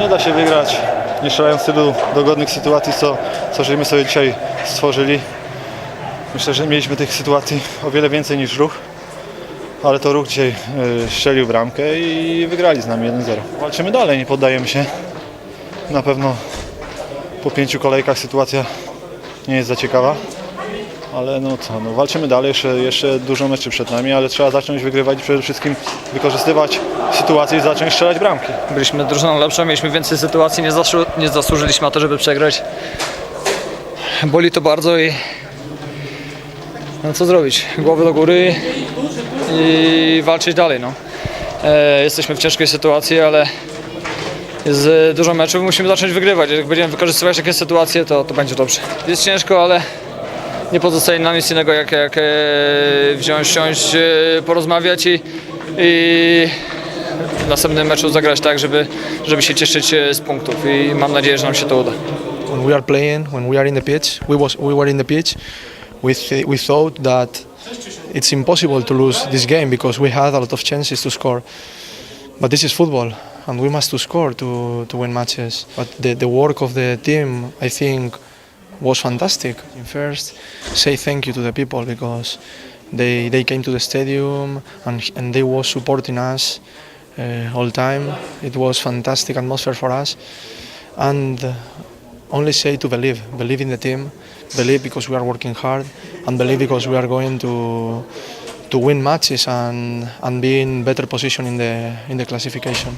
Nie da się wygrać, nie strzelając tylu dogodnych sytuacji, co, co żeśmy sobie dzisiaj stworzyli. Myślę, że mieliśmy tych sytuacji o wiele więcej niż ruch, ale to ruch dzisiaj y, strzelił bramkę i wygrali z nami 1-0. Walczymy dalej, nie poddajemy się. Na pewno po pięciu kolejkach sytuacja nie jest za ciekawa. Ale no co, no walczymy dalej, jeszcze, jeszcze dużo meczy przed nami, ale trzeba zacząć wygrywać i przede wszystkim wykorzystywać sytuację i zacząć strzelać bramki. Byliśmy drużyną lepszą, mieliśmy więcej sytuacji, nie, zasłu- nie zasłużyliśmy na to, żeby przegrać. Boli to bardzo i no co zrobić? Głowy do góry i walczyć dalej. No. E, jesteśmy w ciężkiej sytuacji, ale e, dużo meczów, musimy zacząć wygrywać. Jak będziemy wykorzystywać takie sytuacje, to, to będzie dobrze. Jest ciężko, ale nie pozostaje nam nic innego, jak, jak e, wziąć, siąść, e, porozmawiać i, i w następnym meczu zagrać tak, żeby, żeby się cieszyć e, z punktów i mam nadzieję, że nam się to uda. when we are playing, when we are in the pitch, we was we were in the pitch. We th- we thought that it's impossible to lose this game because we had a lot of chances to score. But this is football, and we must to score to to win matches. But the the work of the team, I think, was fantastic. In first, say thank you to the people because they they came to the stadium and and they was supporting us uh, all time. It was fantastic atmosphere for us, and only say to believe, believe in the team, believe because we are working hard, and believe because we are going to to win matches and and be in better position in the in the classification.